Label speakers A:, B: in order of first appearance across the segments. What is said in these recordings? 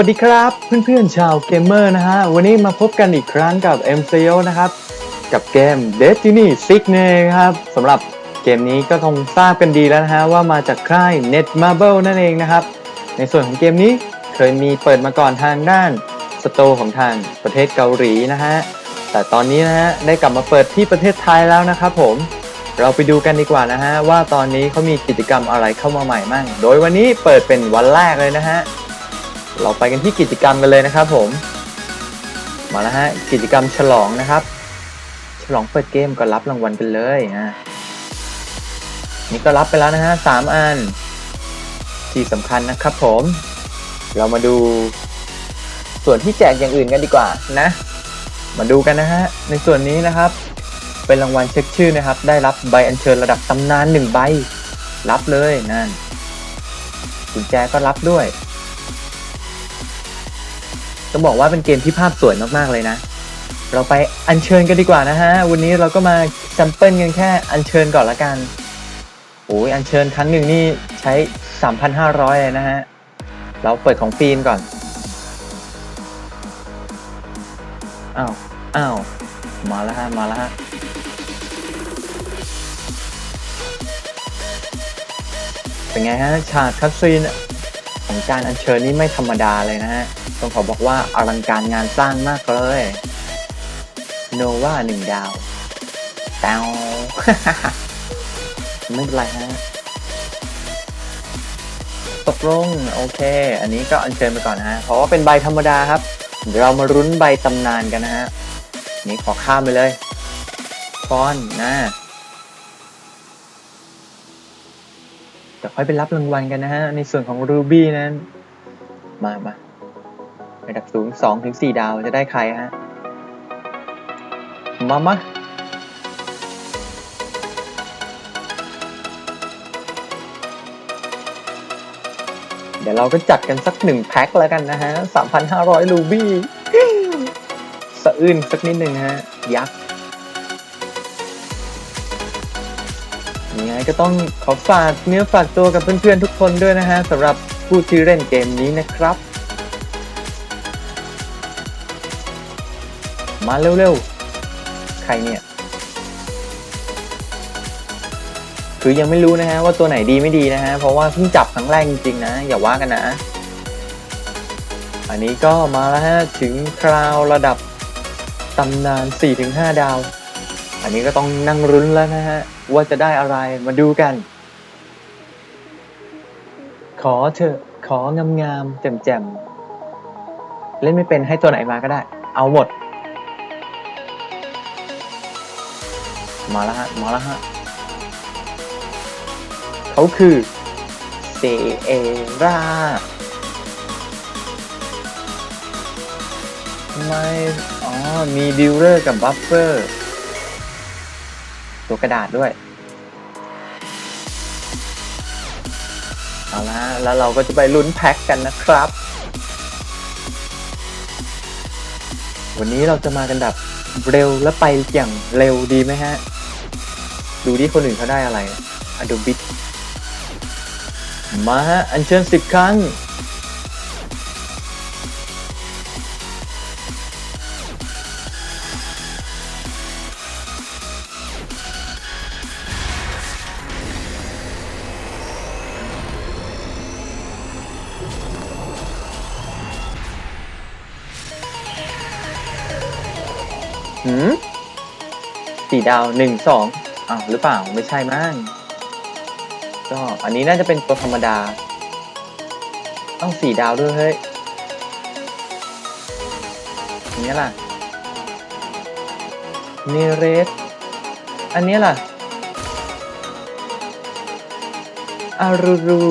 A: สวัสดีครับเพื่อนๆชาวเกมเมอร์นะฮะ วันนี้มาพบกันอีกครั้งกับ m c o นะครับ กับเกม Destiny 6นั่นเองครับสำหรับเกมนี้ก็คงทราบกันดีแล้วนะฮะ ว่ามาจากค่าย Netmarble นั่นเองนะครับ ในส่วนของเกมนี้เคยมีเปิดมาก่อนทางด้านสโตร์ของทางประเทศเกาหลีนะฮะ แต่ตอนนี้นะฮะ ได้กลับมาเปิดที่ประเทศไทยแล้วนะครับผมเราไปดูกันดีกว่านะฮะ ว่าตอนนี้เขามีกิจกรรมอะไรเข้ามาใหม่มั่ง โดยวันนี้เปิดเป็นวันแรกเลยนะฮะ เราไปกันที่กิจกรรมกันเลยนะครับผม มาแล้วฮะกิจกรรมฉลองนะครับ ฉลองเปิดเกมก็รับรางวัลกันเลยนะนี่ก็รับไปแล้วนะฮะสามอัน ที่สำคัญนะครับผม เรามาดู ส่วนที่แจกอย่างอื่นกันดีกว่านะ มาดูกันนะฮะในส่วนนี้นะครับ เป็นรางวัลเช็คชื่อนะครับ ได้รับใบอัญเชิญระดับตำนานหนึ่งใบ รับเลยนั่นกุญแจก็รับด้วย ต้องบอกว่าเป็นเกมที่ภาพสวยมากๆเลยนะ เราไปอัญเชิญกันดีกว่านะฮะ วันนี้เราก็มาแซมเปิลกันแค่อัญเชิญก่อนละกันโอ้ยอัญเชิญครั้งหนึ่งนี่ใช้ 3,500 เลยนะฮะ เราเปิดของฟิล์มก่อน อ้าว อ้าว มาแล้วฮะ มาแล้วฮะเป็นไงฮะ ฉากคัตซีน ของการอัญเชิญนี่ไม่ธรรมดาเลยนะฮะต้องขอบอกว่าอลังการงานสร้างมากเลยโนวาหนึ่งดาวแตวไม่เป็นไรฮะตกลงโอเค อันนี้ก็อัญเชิญไปก่อนนะฮะเพราะว่าเป็นใบธรรมดาครับ เดี๋ยวเรามารุ้นใบตำนานกันนะฮะนี่ขอข้ามไปเลยฟอนนะ เดี๋ยวค่อยไปรับรางวัลกันนะฮะ ในส่วนของรูบี้นั้น มามาระดับสูงสองถึงสี่ดาวจะได้ใครฮะ มามาเดี๋ยวเราก็จัดกันสักหนึ่งแพ็คแล้วกันนะฮะสามพันห้าร้อยรูบี้ สะอื้นสักนิดหนึ่งฮะ ยักษ์ ยังไงก็ต้องขอฝากเนื้อฝากตัวกับเพื่อนๆทุกคนด้วยนะฮะสำหรับผู้ที่เล่นเกมนี้นะครับ มาเร็วๆ ใครเนี่ย คือยังไม่รู้นะฮะว่าตัวไหนดีไม่ดีนะฮะ เพราะว่าเพิ่งจับครั้งแรกจริงๆนะ อย่าว่ากันนะ อันนี้ก็มาแล้วฮะ ถึงคราวระดับตำนาน 4-5 ดาว อันนี้ก็ต้องนั่งรุ้นแล้วนะฮะ ว่าจะได้อะไรมาดูกัน ขอเถอะของามๆแจ่มๆเล่นไม่เป็นให้ตัวไหนมาก็ได้ เอาหมด มาแล้วฮะมาแล้วฮะเขาคือเซเอราไม่ อ๋อ มีดิวเลอร์กับบัฟเฟอร์ ตัวกระดาษด้วย เอาละแล้วเราก็จะไปลุ้นแพ็คกันนะครับ วันนี้เราจะมากันแบบเร็วและไปอย่างเร็วดีไหมฮะ ดูที่คนอื่นเขาได้อะไรอะดูบิทมาฮะ อัญเชิญสิบครั้ง สี่ดาวหนึ่งสองอ้าวหรือเปล่าไม่ใช่มั้งก็อันนี้น่าจะเป็นตัวธรรมดา ต้องสี่ดาวด้วยเฮ้ยอันนี้ล่ะเนเรสอันนี้ล่ะอารูรู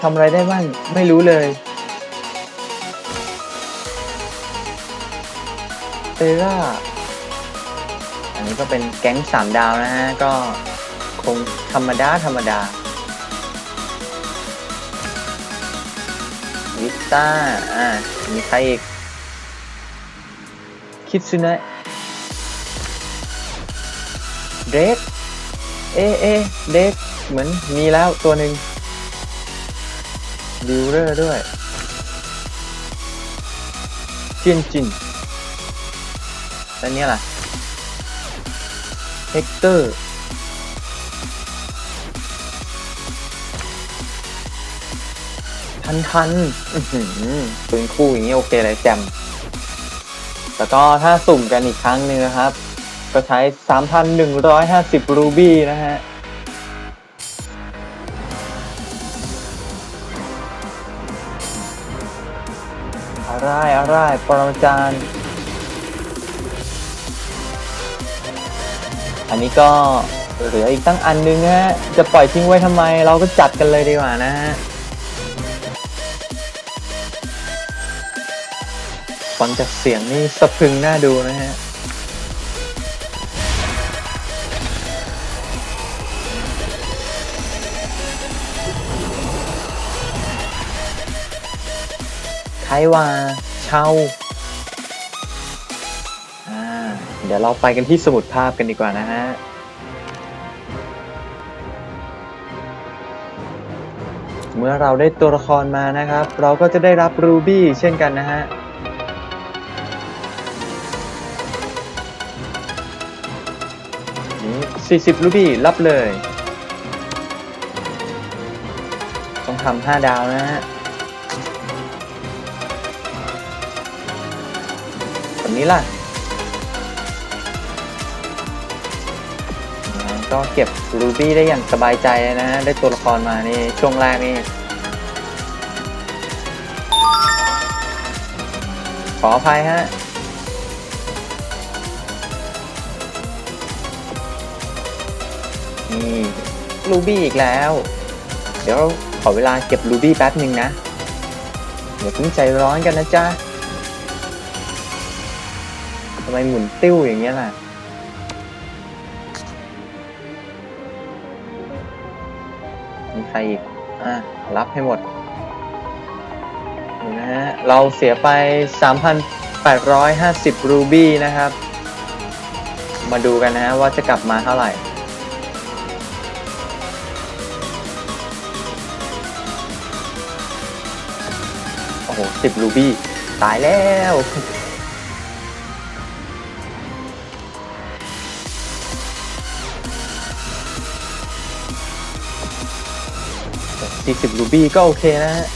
A: ทำอะไรได้บ้างไม่รู้เลยเตร่า นี้ก็เป็นแก๊งสามดาวนะฮะ ก็คงธรรมดา ธรรมดา วิสต้า อ่า มีใครอีก คิดซึนะเดรกเอเอเดรกเหมือนมีแล้วตัวหนึ่งดิวเลอร์ด้วยจียนจินแล้วเนี่ยล่ะ เฮกเตอร์ ทันทันอื้อหือปืนคู่อย่างนี้โอเคเลยแจมแล้วก็ถ้าสุ่มกันอีกครั้งหนึ่งนะครับ ก็ใช้ 3,150 รูบี้นะฮะอะไรอะไรปรมาจารย์ อันนี้ก็เหลืออีกตั้งอันนึงฮะจะปล่อยทิ้งไว้ทำไมเราก็จัดกันเลยดีกว่านะฮะฟังจากเสียงนี่สะพึงน่าดูนะฮะไทวาเช่า เดี๋ยวเราไปกันที่สมุดภาพกันดีกว่านะฮะเมื่อเราได้ตัวละครมานะครับ เราก็จะได้รับรูบี้เช่นกันนะฮะนี่40 รูบี้รับเลย ต้องทำ5ดาวนะฮะแบบนี้ล่ะ ก็เก็บรูบี้ได้อย่างสบายใจนะฮะได้ตัวละครมานี่ช่วงแรกนี่ขออภัยฮะนี่รูบี้อีกแล้ว เดี๋ยวขอเวลาเก็บรูบี้แป๊บหนึ่งนะเดี๋ยวเพิ่งใจร้อนกันนะจ๊ะทำไมหมุนติ้วอย่างเงี้ยล่ะ รอีก อะ รับให้หมดนะฮะ เราเสียไป 3,850 รูบี้นะครับ มาดูกันนะฮะว่าจะกลับมาเท่าไหร่โอ้โห10 รูบี้ ตายแล้ว 40รูบี้ก็โอเคนะฮะ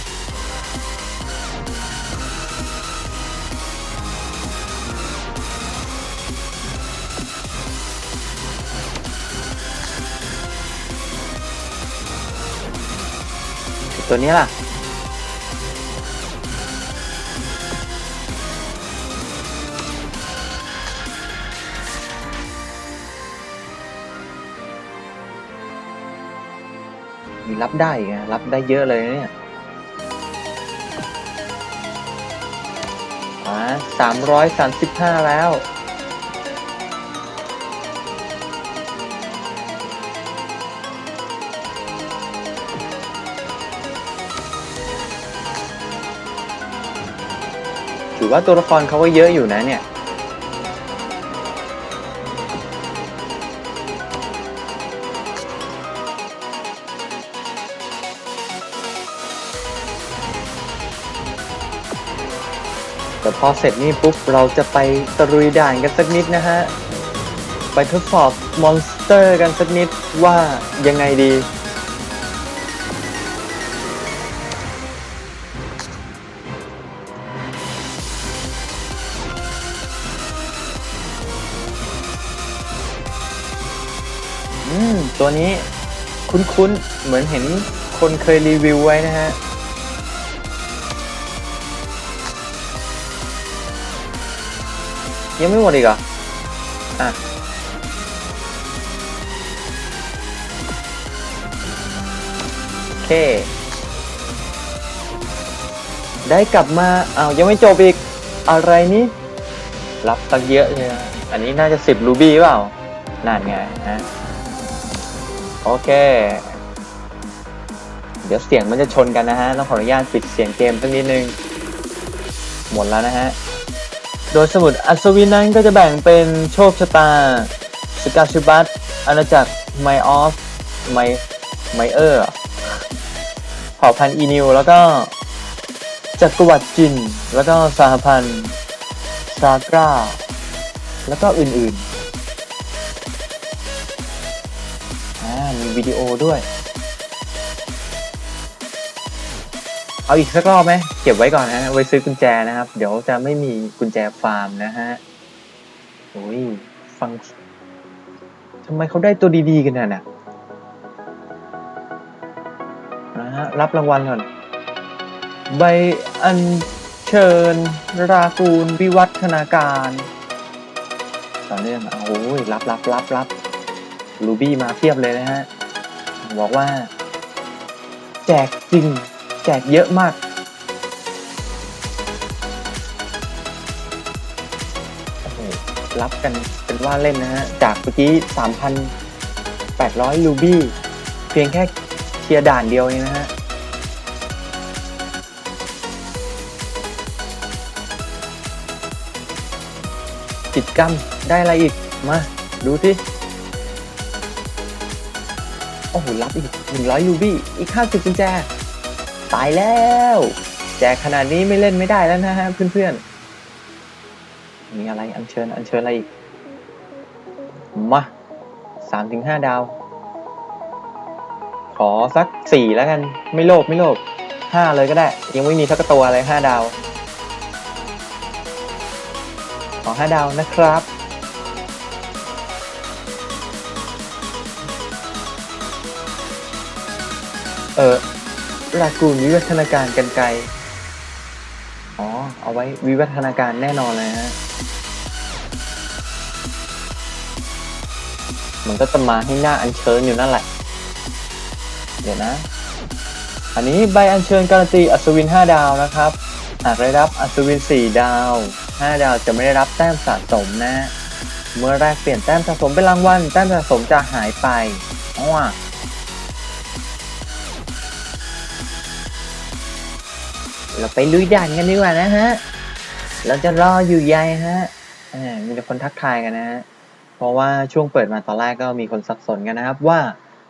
A: ตัวนี้ล่ะ ได้อีกนะรับได้เยอะเลยนะเนี่ยอ่าสามร้อยสามสิบห้าแล้วถือว่าตัวละครเขาก็เยอะอยู่นะเนี่ย แต่พอเสร็จนี่ปุ๊บเราจะไปตะลุยด่านกันสักนิดนะฮะ ไปทดสอบมอนสเตอร์กันสักนิดว่ายังไงดี อืม ตัวนี้คุ้นๆ เหมือนเห็นคนเคยรีวิวไว้นะฮะ ยังไม่หมดอีกเหรอ อะ โอเค ได้กลับมาอ้าวยังไม่จบอีก อะไรนี่ รับตั้งเยอะเลยนะอันนี้น่าจะสิบรูบี้เปล่า นั่นไงฮะ โอเค เดี๋ยวเสียงมันจะชนกันนะฮะ ต้องขออนุญาตปิดเสียงเกมสักนิดนึง หมดแล้วนะฮะ โดยสมุดอัศวินนั้นก็จะแบ่งเป็นโชคชะตา สกาชิบัตอาณาจักรไมออฟไมไมเออร์เผ่าพันธุ์อีนิว แล้วก็จักรวรรดิจิน แล้วก็สหพันธ์ซากราแล้วก็อื่นๆอ่ามีวิดีโอด้วย เอาอีกสักรอบไหมเก็บไว้ก่อนนะไว้ซื้อกุญแจนะครับ เดี๋ยวจะไม่มีกุญแจฟาร์มนะฮะโอ้ยฟังทำไมเขาได้ตัวดีๆกันน่ะนะนะฮะรับรางวัลก่อนใบอัญเชิญ รากูลวิวัฒนาการต่อเนื่องอะโอ้ยรับรับรับรับรูบี้มาเพียบเลยนะฮะบอกว่า แจกจริง แจกเยอะมากโอ้โหรับกันเป็นว่าเล่นนะฮะ จากเมื่อกี้ 3,800รูบี้ เพียงแค่เคลียร์ด่านเดียวเองนะฮะกิจกรรมได้อะไรอีก มา ดูสิโอ้โหรับอีก 100รูบี้ อีก 50กุญแจ ตายแล้ว แจกขนาดนี้ไม่เล่นไม่ได้แล้วนะฮะเพื่อนๆ มีอะไรอัญเชิญอัญเชิญอะไรอีก มาสามถึงห้าดาว ขอสักสี่แล้วกัน ไม่โลภไม่โลภห้าเลยก็ได้ ยังไม่มีสักตัวอะไรห้าดาว ขอห้าดาวนะครับเออ รากูลวิวัฒนาการกันไกล อ๋อ เอาไว้วิวัฒนาการแน่นอนเลยฮะ มันก็จะมาให้หน้าอัญเชิญอยู่นั่นแหละ เดี๋ยวนะ อันนี้ใบอัญเชิญการันตีอัศวิน 5 ดาวนะครับ หากได้รับอัศวิน 4 ดาว 5 ดาวจะไม่ได้รับแต้มสะสมนะ เมื่อแรกเปลี่ยนแต้มสะสมเป็นรางวัล แต้มสะสมจะหายไปอ้อ เราไปลุยด่านกันดีกว่านะฮะ เราจะรออยู่ใยฮะมีแต่คนทักทายกันนะฮะ เพราะว่าช่วงเปิดมาตอนแรกก็มีคนสับสนกันนะครับว่า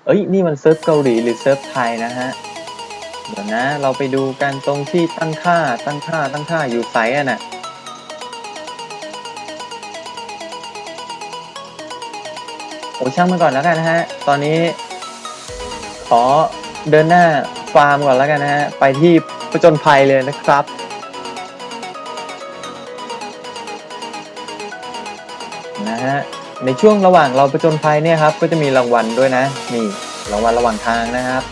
A: เอ้ยนี่มันเซิร์ฟเกาหลีหรือเซิร์ฟไทยนะฮะ เดี๋ยวนะ เราไปดูกันตรงที่ตั้งค่าตั้งค่าตั้งค่าอยู่ไซส์อะน่ะโอ้ช่างมันก่อนแล้วกันนะฮะ ตอนนี้ ขอเดินหน้าฟาร์มก่อนแล้วกันนะฮะ ไปที่ ผจญภัยเลยนะครับ นะฮะ ในช่วงระหว่างเราผจญภัยเนี่ยครับ ก็จะมีรางวัลด้วยนะ นี่รางวัลระหว่างทางนะครับ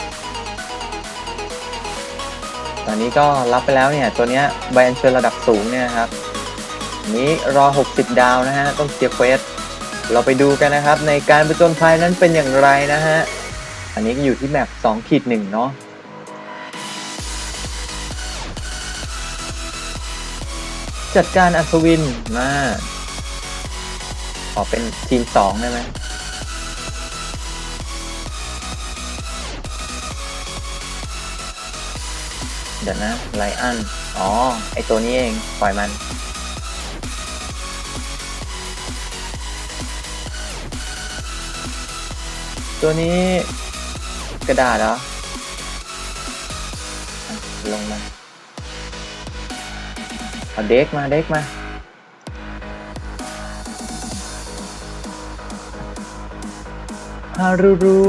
A: ตอนนี้ก็รับไปแล้วเนี่ย ตัวเนี้ยใบอัญเชิญระดับสูงเนี่ยครับ นี้รอ 60 ดาวนะฮะ ต้องเคลียร์เควสเราไปดูกันนะครับ ในการผจญภัยนั้นเป็นอย่างไรนะฮะ อันนี้ก็อยู่ที่แมป2ขีด1เนาะ จัดการอัศวินมาขอเป็นทีม2ได้ไหมเดี๋ยวนะไลอัน อ๋อ ไอตัวนี้เอง ปล่อยมัน ตัวนี้กระดาษเหรออะลงมา เอาเด็กมาเด็กมา ฮารูรู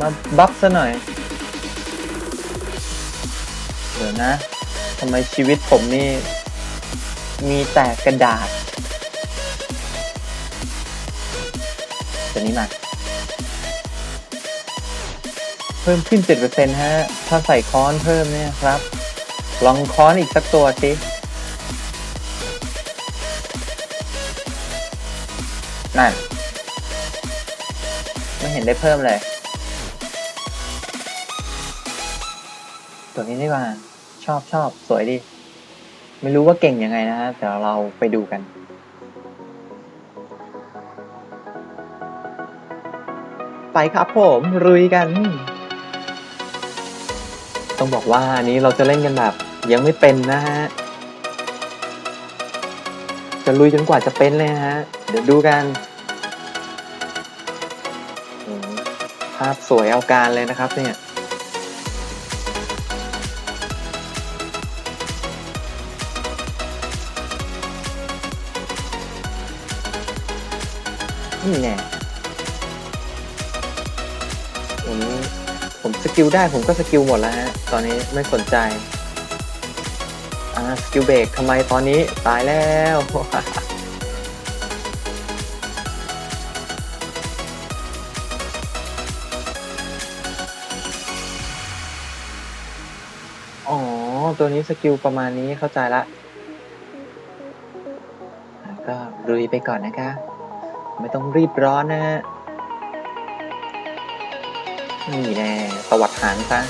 A: มาบัฟซะหน่อย เดี๋ยวนะทำไมชีวิตผมนี่ มีแต่กระดาษตัวนี้มา เพิ่มขึ้น 7%ฮะ ถ้าใส่ค้อนเพิ่มเนี่ยครับ ลองค้อนอีกสักตัวสิ นั่น ไม่เห็นได้เพิ่มเลย ตัวนี้นี่ว่า ชอบชอบสวยดี ไม่รู้ว่าเก่งยังไงนะฮะแต่เราไปดูกันไปครับผมรุยกัน ต้องบอกว่าอันนี้เราจะเล่นกันแบบ ยังไม่เป็นนะฮะ จะลุยจนกว่าจะเป็นเลยนะฮะ เดี๋ยวดูกันอืมภาพสวยเอาการเลยนะครับเนี่ยนี่แน่ผมผมสกิลได้ผมก็สกิลหมดแล้วฮะ ตอนนี้ไม่สนใจ อ่า สกิลเบรกทำไมตอนนี้ตายแล้ว ตัวนี้สกิลประมาณนี้เข้าใจละก็ลุยไปก่อนนะคะ ไม่ต้องรีบร้อนนะฮะนี่แน่ตวัดหางซะ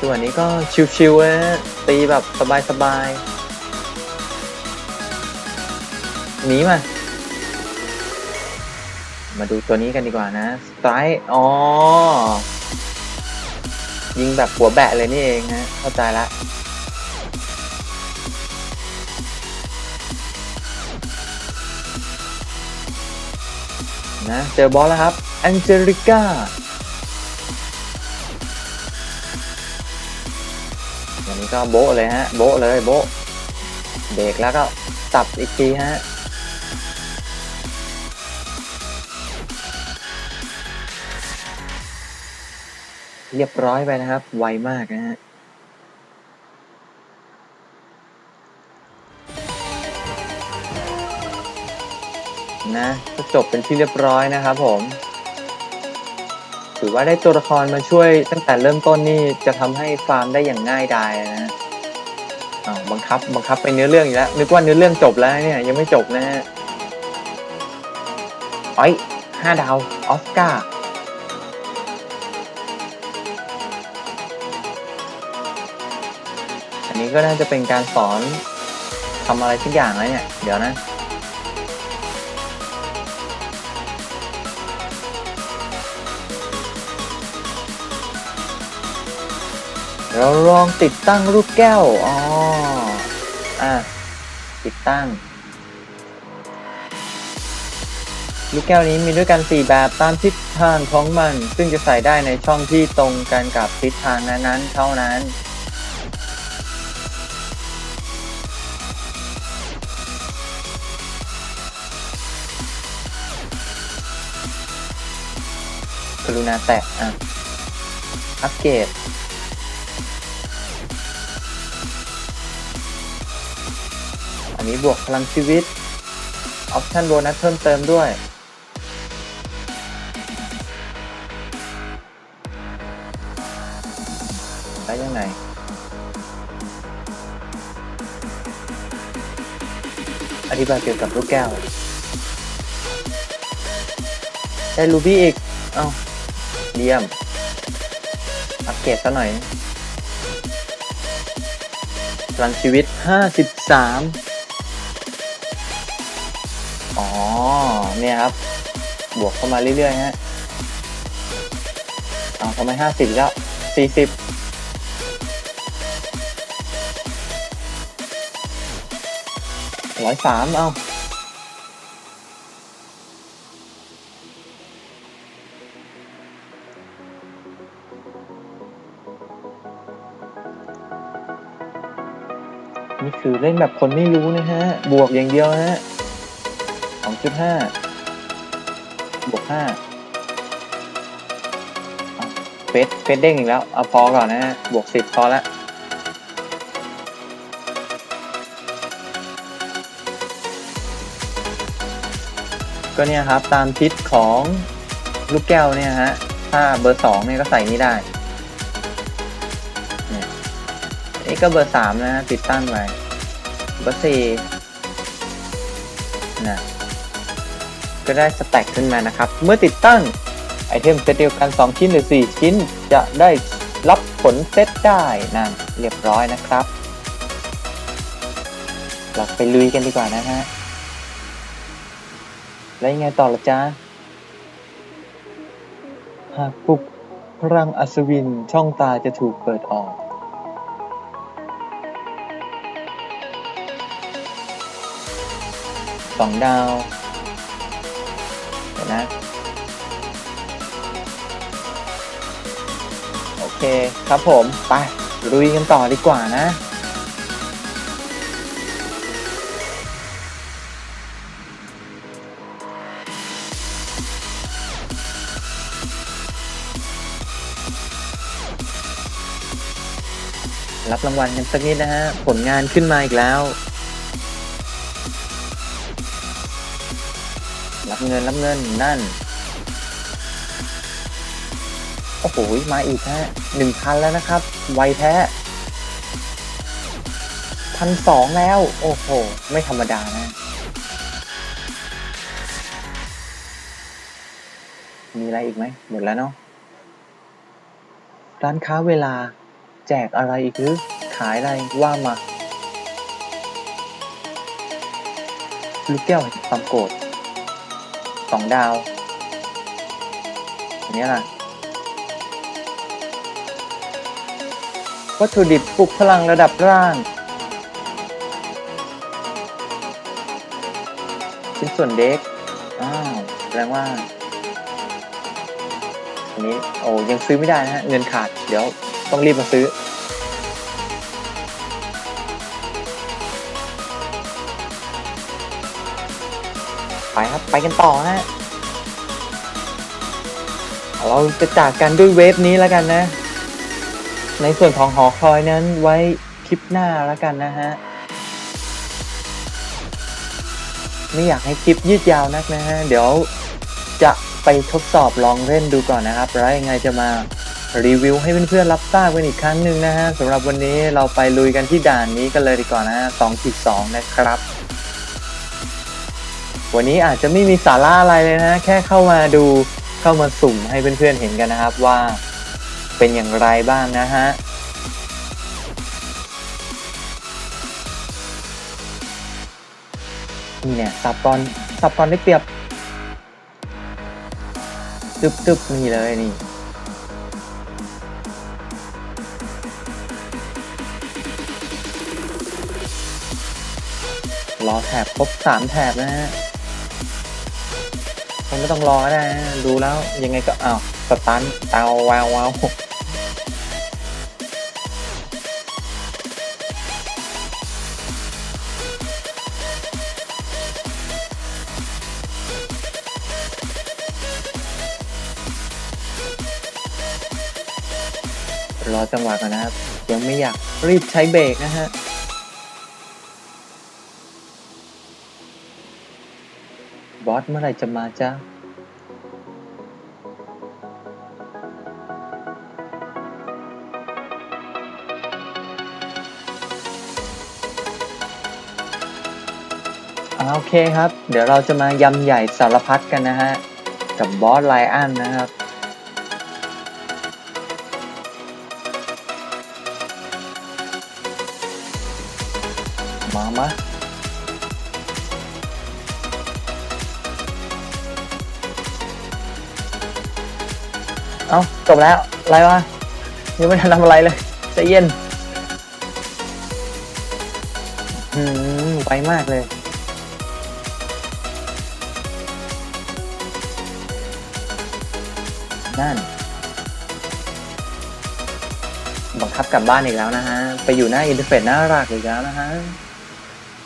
A: ส่วนนี้ก็ชิวๆนะฮะตีแบบสบายๆหนีมา มาดูตัวนี้กันดีกว่านะสไตร์อ๋อ ยิงแบบหัวแบะเลยนี่เองฮะเข้าใจละนะเจอบอสแล้วครับแองเจลิก้าวันนี้ก็โบะเลยฮะ โบะเลยโบะเบรกแล้วก็สับอีกทีฮะ เรียบร้อยไปนะครับ ไวมากนะฮะนะก็จบเป็นที่เรียบร้อยนะครับผม ถือว่าได้ตัวละครมาช่วยตั้งแต่เริ่มต้นนี่จะทำให้ฟาร์มได้อย่างง่ายดายนะฮะอ้าบังคับบังคับไปเนื้อเรื่องอีกแล้วนึกว่าเนื้อเรื่องจบแล้วเนี่ยยังไม่จบนะฮะอ้อยห้าดาวออสการ์ ก็น่าจะเป็นการสอนทำอะไรทุกอย่างแล้วเนี่ย เดี๋ยวนะเราลองติดตั้งลูกแก้ว อ๋อ อะ ติดตั้ง ลูกแก้วนี้มีด้วยกัน 4 แบบตามทิศทางของมัน ซึ่งจะใส่ได้ในช่องที่ตรงกันกับทิศทางนั้นๆเท่านั้น กรุณาแตะอะ อัปเกรดอันนี้บวกพลังชีวิต ออปชั่นโบนัสเพิ่มเติมด้วย ได้ยังไงอธิบายเกี่ยวกับลูกแก้ว ได้รูบี้อีก เอ้า เยี่ยม อัปเกรดซะหน่อยพลังชีวิต 53 อ๋อ เนี่ยครับ บวกเข้ามาเรื่อยๆฮะเอาทำไมห้าสิบแล้วสี่สิบร้อยสามเอา คือเล่นแบบคนไม่รู้นะฮะ บวกอย่างเดียวฮะสองจุดห้าบวกห้าเฟสเฟสเด้งอีกแล้ว เอาพอก่อนนะฮะ บวกสิบพอละก็เนี่ยครับ ตามทิศของลูกแก้วเนี่ยฮะ ถ้าเบอร์สองเนี่ยก็ใส่นี่ได้เนี่ยนี่ก็เบอร์สามนะฮะติดตั้งไว้ เบอร์สี่นะก็ได้สแต็กขึ้นมานะครับ เมื่อติดตั้งไอเทมเซตเดียวกัน 2 ชิ้นหรือ 4 ชิ้น จะได้รับผลเซตได้นั่นเรียบร้อยนะครับเราไปลุยกันดีกว่านะฮะ แล้วยังไงต่อละจ๊ะหากปลุกพลังอัศวินช่องตาจะถูกเปิดออก สองดาววนะ โอเคครับผม ไปลุยกันต่อดีกว่านะรับรางวัลกันสักนิดนะฮะ ผลงานขึ้นมาอีกแล้ว เงินรับเงินนั่น โอ้โห มาอีกฮะหนึ่งพันแล้วนะครับ ไวแท้พันสองแล้ว โอ้โห ไม่ธรรมดานะมีอะไรอีกไหมหมดแล้วเนาะร้านค้าเวลาแจกอะไรอีกหรือ ขายอะไรว่ามา ลูกแก้วแห่งความโกรธ สองดาวอันนี้ล่ะวัตถุดิบปลุกพลังระดับล่างชิ้นส่วนเด็กอ้าวแสดงว่าอันนี้โอ้ยังซื้อไม่ได้นะฮะเงินขาดเดี๋ยวต้องรีบมาซื้อ ไปครับ ไปกันต่อฮะ เราจะจากกันด้วยเวฟนี้แล้วกันนะ ในส่วนของหอคอยนั้นไว้คลิปหน้าแล้วกันนะฮะ ไม่อยากให้คลิปยืดยาวนักนะฮะ เดี๋ยวจะไปทดสอบลองเล่นดูก่อนนะครับ แล้วยังไงจะมารีวิวให้เพื่อนๆรับทราบกันอีกครั้งหนึ่งนะฮะสำหรับวันนี้เราไปลุยกันที่ด่านนี้กันเลยดีกว่านะฮะ2.2 นะครับ วันนี้อาจจะไม่มีสาระอะไรเลยนะ แค่เข้ามาดูเข้ามาสุ่มให้เพื่อนๆเห็นกันนะครับว่าเป็นอย่างไรบ้างนะฮะนี่เนี่ยสับตอนสับตอนได้เปรียบตึบตึบนี่เลยนี่รอแถบครบสามแถบนะฮะ ไม่ต้องรอก็ได้นะดูแล้วยังไงก็อ้าวสตันเตาวาววาวรอจังหวะก่อนนะครับ ยังไม่อยากรีบใช้เบรกนะฮะบอสเมื่อไรจะมาจ้า เคครับ เดี๋ยวเราจะมายำใหญ่สารพัดกันนะฮะ กับบอสไลอันนะครับ มามาเอาจบแล้ว อะไรวะยังไม่ทันทำอะไรเลยใจเย็น อืมไวมากเลย นั่นบังคับกลับบ้านอีกแล้วนะฮะ ไปอยู่หน้าอินเทอร์เฟซน้ารักอีกแล้วนะฮะ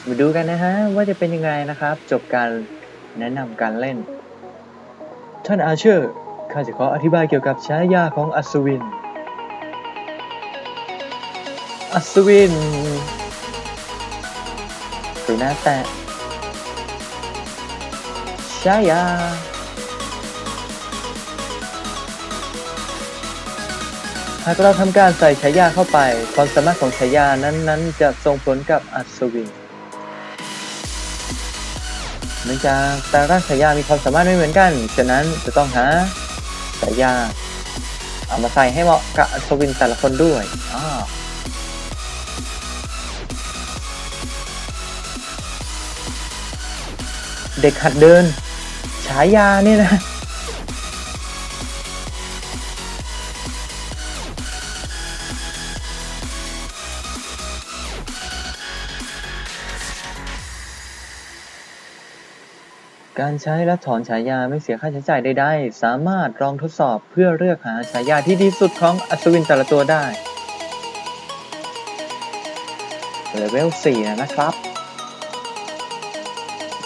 A: มาดูกันนะฮะ ว่าจะเป็นยังไงนะครับ จบการแนะนำการเล่น ท่านอาเชอร์ ข้าจะขออธิบายเกี่ยวกับฉายาของอัศวิน อัศวินดูหน้าแตะฉายา หากเราทำการใส่ฉายาเข้าไป ความสามารถของฉายานั้นๆ จะส่งผลกับอัศวินเนื่องจากแต่ละฉายามีความสามารถไม่เหมือนกัน ฉะนั้นจะต้องหาฉายา เอามาใส่ให้เหมาะกับอัศวินแต่ละคนด้วยอ่าเด็กหัดเดิน ฉายาเนี่ยนะ การใช้และถอนฉายาไม่เสียค่าใช้จ่ายใดๆ สามารถลองทดสอบเพื่อเลือกหาฉายาที่ดีสุดของอัศวินแต่ละตัวได้เลเวล 4 นะครับ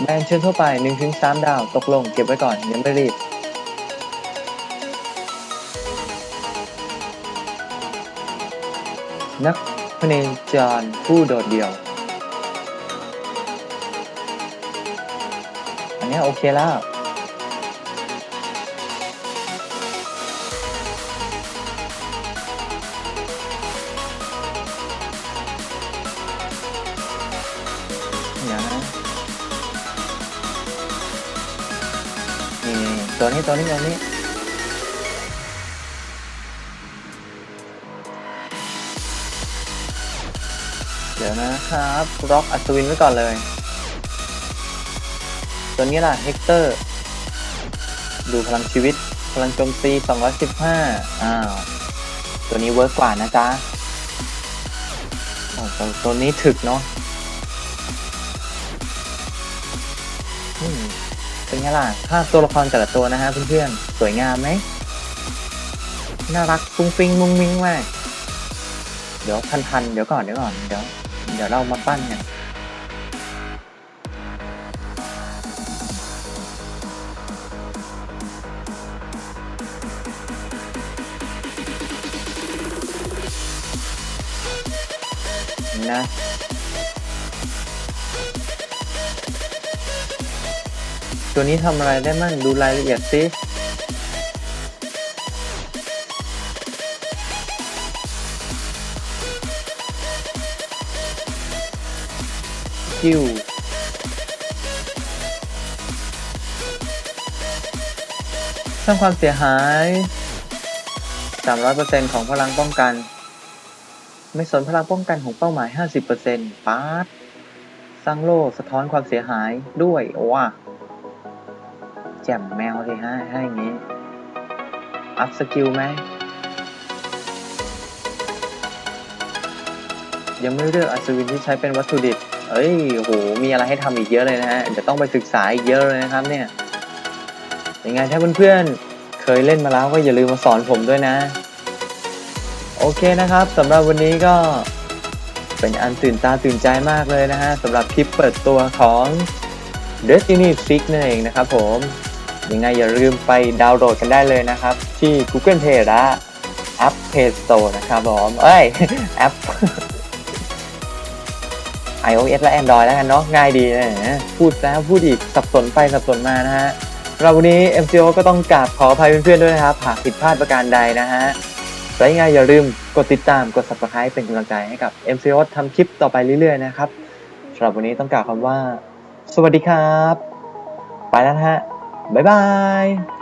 A: แบนเชิญทั่วไป 1-3 ดาว ตกลงเก็บไว้ก่อนยังไม่รีบนักพเนจรผู้โดดเดี่ยว เนี้ยโอเคแล้ว เดี๋ยวนะนี่ตัวนี้ตัวนี้ตัวนี้เดี๋ยวนะครับล็อกอัศวินไว้ก่อนเลย ตัวนี้ล่ะเฮกเตอร์ ดูพลังชีวิต พลังโจมตี 215 อ้าว ตัวนี้เวิร์กกว่านะจ๊ะโอ้ตัวตัวนี้ถึกเนาะเป็นไงล่ะภาพตัวละครแต่ละตัวนะฮะเพื่อนๆ สวยงามไหม น่ารักฟุ้งฟิงมุ้งมิ้งมาก เดี๋ยวพันๆ เดี๋ยวก่อนเดี๋ยวก่อน เดี๋ยว เดี๋ยวเรามาปั้นกัน นะ ตัวนี้ทำอะไรได้มั่งดูรายละเอียดสิคิวสร้างความเสียหาย 300%ของพลังป้องกัน ไม่สนพลังป้องกันของเป้าหมาย 50%ปาร์ตสร้างโล่สะท้อนความเสียหายด้วยว้าแจ่มแมวเลยฮะให้อย่างนี้ อัพสกิลไหม ยังไม่เลือกอัศวินที่ใช้เป็นวัตถุดิบ เอ้ยโห มีอะไรให้ทำอีกเยอะเลยนะฮะเดี๋ยวต้องไปศึกษาอีกเยอะเลยนะครับเนี่ยยังไงถ้าเพื่อนๆเคยเล่นมาแล้วก็อย่าลืมมาสอนผมด้วยนะ โอเคนะครับสำหรับวันนี้ก็เป็นอันตื่นตาตื่นใจมากเลยนะฮะสำหรับคลิปเปิดตัวของ Destiny 6นั่นเองนะครับผมยังไงอย่าลืมไปดาวน์โหลดกันได้เลยนะครับ ที่ Google Play และ App Play Store นะครับผมเอ้ยแอป iOS และ Android แล้วกันเนาะง่ายดีนะพูดแล้วพูดอีกสับสนไปสับสนมานะฮะเราวันนี้ MCO ก็ต้องกราบขออภัยเพื่อนๆด้วยนะครับหากผิดพลาดประการใดนะฮะ และยังไงอย่าลืมกดติดตามกด subscribe เป็นกำลังใจให้กับ MCO ทำคลิปต่อไปเรื่อยๆนะครับสำหรับวันนี้ต้องกล่าวคำว่า สวัสดีครับ ไปแล้วฮะ บ๊ายบาย